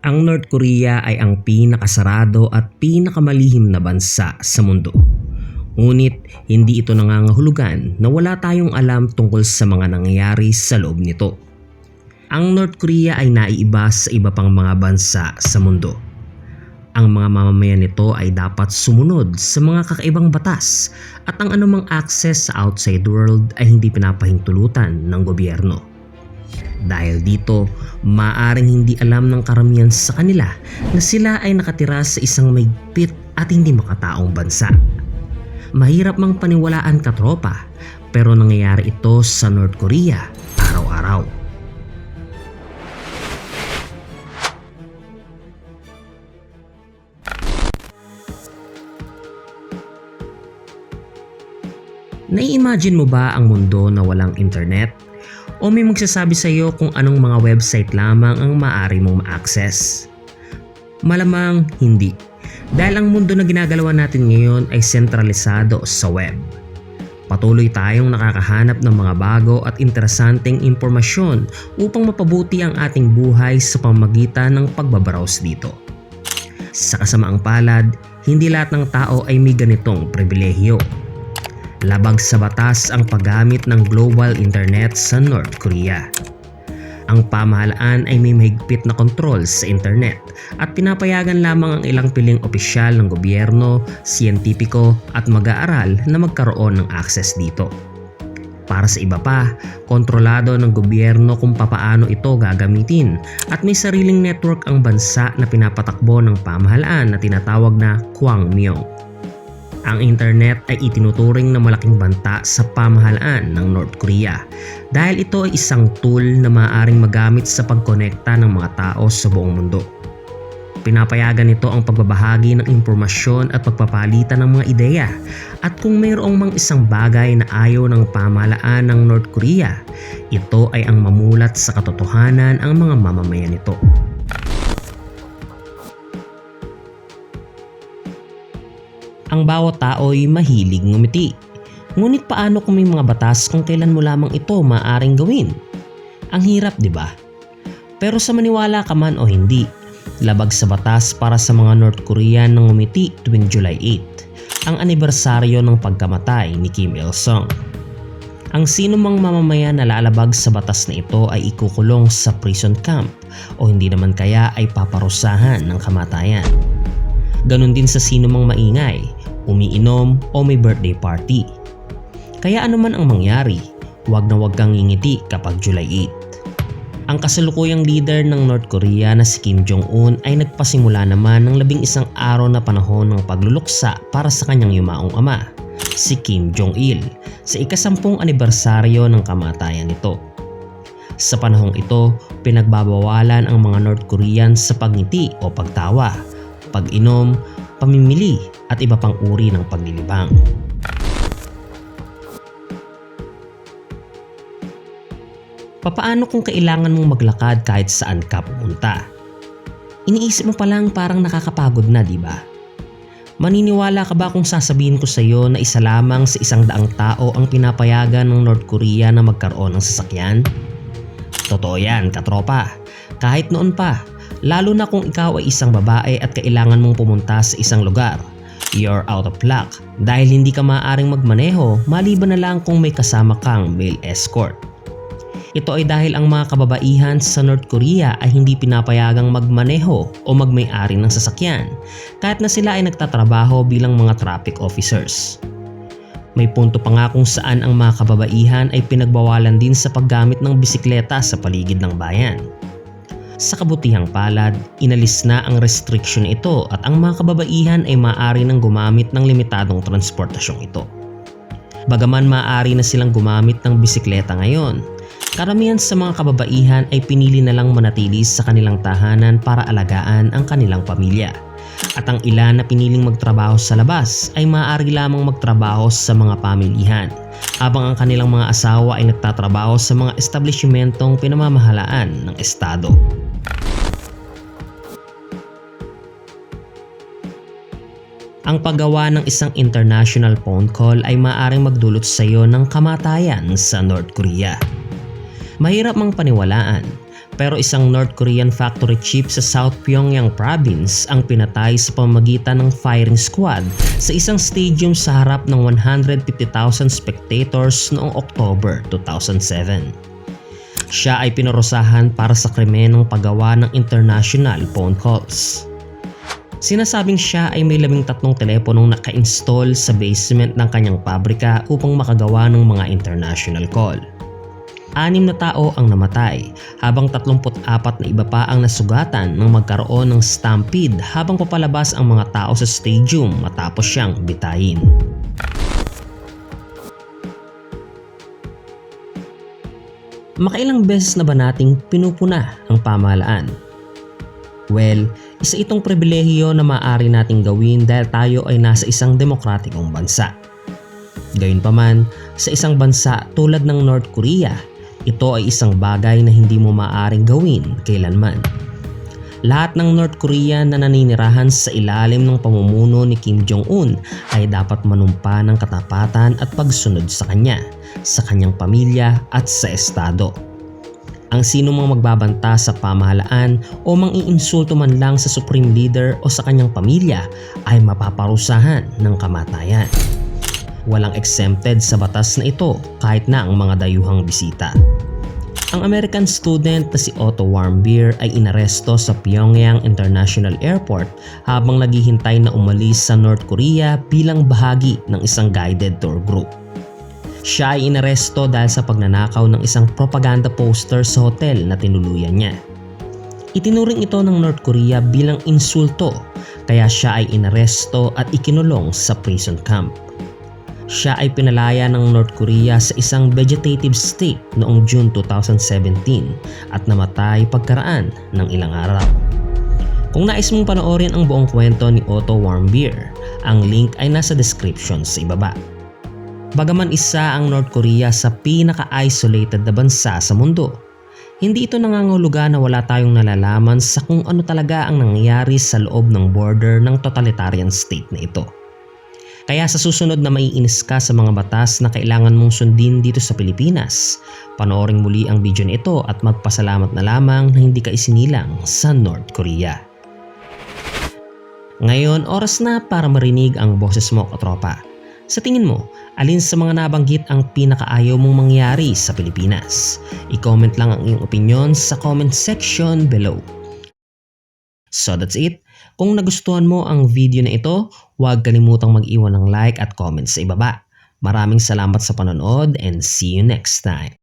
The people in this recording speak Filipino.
Ang North Korea ay ang pinakasarado at pinakamalihim na bansa sa mundo. Ngunit hindi ito nangangahulugan na wala tayong alam tungkol sa mga nangyayari sa loob nito. Ang North Korea ay naiiba sa iba pang mga bansa sa mundo. Ang mga mamamayan nito ay dapat sumunod sa mga kakaibang batas at ang anumang access sa outside world ay hindi pinapahintulutan ng gobyerno. Dahil dito, maaring hindi alam ng karamihan sa kanila na sila ay nakatira sa isang maigpit at hindi makataong bansa. Mahirap mang paniwalaan katropa pero nangyayari ito sa North Korea araw-araw. Nai-imagine mo ba ang mundo na walang internet? O may magsasabi sa iyo kung anong mga website lamang ang maaari mong ma-access? Malamang hindi. Dahil ang mundo na ginagalawan natin ngayon ay sentralisado sa web. Patuloy tayong nakakahanap ng mga bago at interesanteng impormasyon upang mapabuti ang ating buhay sa pamagitan ng pagbabrowse dito. Sa kasamaang palad, hindi lahat ng tao ay may ganitong pribilehiyo. Labag sa batas ang paggamit ng global internet sa North Korea. Ang pamahalaan ay may mahigpit na kontrol sa internet at pinapayagan lamang ang ilang piling opisyal ng gobyerno, siyentipiko at mag-aaral na magkaroon ng access dito. Para sa iba pa, kontrolado ng gobyerno kung papaano ito gagamitin at may sariling network ang bansa na pinapatakbo ng pamahalaan na tinatawag na Kwangmyong. Ang internet ay itinuturing na malaking banta sa pamahalaan ng North Korea dahil ito ay isang tool na maaaring magamit sa pagkonekta ng mga tao sa buong mundo. Pinapayagan nito ang pagbabahagi ng impormasyon at pagpapalitan ng mga ideya at kung mayroong mang isang bagay na ayaw ng pamahalaan ng North Korea, ito ay ang mamulat sa katotohanan ang mga mamamayan nito. Ang bawat tao ay mahilig ngumiti. Ngunit paano kung may mga batas kung kailan mo lamang ito maaring gawin? Ang hirap, di ba? Pero sa maniwala ka man o hindi, labag sa batas para sa mga North Korean ng ngumiti tuwing July 8, ang anibersaryo ng pagkamatay ni Kim Il-sung. Ang sino mang mamamayan na lalabag sa batas na ito ay ikukulong sa prison camp o hindi naman kaya ay paparusahan ng kamatayan. Ganon din sa sino mang maingay, umiinom o may birthday party. Kaya anuman ang mangyari, huwag na huwag kang ngingiti kapag July 8. Ang kasalukuyang leader ng North Korea na si Kim Jong-un ay nagpasimula naman ng labing isang araw na panahon ng pagluluksa para sa kanyang yumaong ama, si Kim Jong-il, sa ikasampung anibersaryo ng kamatayan nito. Sa panahong ito, pinagbabawalan ang mga North Korean sa pagngiti o pagtawa, pag-inom, pamimili at iba pang uri ng paglilibang. Papaano kung kailangan mong maglakad kahit saan ka pumunta? Iniisip mo pa lang parang nakakapagod na, di ba? Maniniwala ka ba kung sasabihin ko sa iyo na isa lamang sa isang daang tao ang pinapayagan ng North Korea na magkaroon ng sasakyan? Totoo yan, katropa. Kahit noon pa, lalo na kung ikaw ay isang babae at kailangan mong pumunta sa isang lugar. You're out of luck dahil hindi ka maaaring magmaneho maliban na lang kung may kasama kang male escort. Ito ay dahil ang mga kababaihan sa North Korea ay hindi pinapayagang magmaneho o magmay-ari ng sasakyan kahit na sila ay nagtatrabaho bilang mga traffic officers. May punto pa nga kung saan ang mga kababaihan ay pinagbawalan din sa paggamit ng bisikleta sa paligid ng bayan. Sa kabutihang palad, inalis na ang restriction ito at ang mga kababaihan ay maaari nang gumamit ng limitadong transportasyong ito. Bagaman maaari na silang gumamit ng bisikleta ngayon, karamihan sa mga kababaihan ay pinili na lang manatili sa kanilang tahanan para alagaan ang kanilang pamilya. At ang ilan na piniling magtrabaho sa labas ay maaari lamang magtrabaho sa mga pamilihan habang ang kanilang mga asawa ay nagtatrabaho sa mga establishmentong pinamamahalaan ng Estado. Ang paggawa ng isang international phone call ay maaaring magdulot sa iyo ng kamatayan sa North Korea. Mahirap mang paniwalaan, Pero isang North Korean factory chief sa South Pyongyang province ang pinatay sa pamamagitan ng firing squad sa isang stadium sa harap ng 150,000 spectators noong October 2007. Siya ay pinarusahan para sa krimen ng paggawa ng international phone calls. Sinasabing siya ay may labing tatlong teleponong naka-install sa basement ng kanyang pabrika upang makagawa ng mga international call. Anim na tao ang namatay habang 34 na iba pa ang nasugatan nang magkaroon ng stampede habang papalabas ang mga tao sa stadium matapos siyang bitayin. Makailang beses na ba nating pinupuna ang pamahalaan? Well, isa itong pribilehiyo na maaari nating gawin dahil tayo ay nasa isang demokratikong bansa. Gayunpaman, sa isang bansa tulad ng North Korea, ito ay isang bagay na hindi mo maaaring gawin kailanman. Lahat ng North Korean na naninirahan sa ilalim ng pamumuno ni Kim Jong-un ay dapat manumpa ng katapatan at pagsunod sa kanya, sa kanyang pamilya at sa estado. Ang sino mang magbabanta sa pamahalaan o mang-iinsulto man lang sa supreme leader o sa kanyang pamilya ay mapaparusahan ng kamatayan. Walang exempted sa batas na ito kahit na ang mga dayuhang bisita. Ang American student na si Otto Warmbier ay inaresto sa Pyongyang International Airport habang naghihintay na umalis sa North Korea bilang bahagi ng isang guided tour group. Siya ay inaresto dahil sa pagnanakaw ng isang propaganda poster sa hotel na tinuluyan niya. Itinuring ito ng North Korea bilang insulto kaya siya ay inaresto at ikinulong sa prison camp. Siya ay pinalaya ng North Korea sa isang vegetative state noong June 2017 at namatay pagkaraan ng ilang araw. Kung nais mong panoorin ang buong kwento ni Otto Warmbier, ang link ay nasa description sa ibaba. Bagaman isa ang North Korea sa pinaka-isolated na bansa sa mundo, hindi ito nangangahulugan na wala tayong nalalaman sa kung ano talaga ang nangyayari sa loob ng border ng totalitarian state na ito. Kaya sa susunod na maiinis ka sa mga batas na kailangan mong sundin dito sa Pilipinas, panoorin muli ang video na ito at magpasalamat na lamang na hindi ka isinilang sa North Korea. Ngayon, oras na para marinig ang boses mo, katropa. Sa tingin mo, alin sa mga nabanggit ang pinakaayaw mong mangyari sa Pilipinas? I-comment lang ang iyong opinion sa comment section below. So that's it. Kung nagustuhan mo ang video na ito, huwag kalimutang mag-iwan ng like at comment sa ibaba. Maraming salamat sa panonood and see you next time.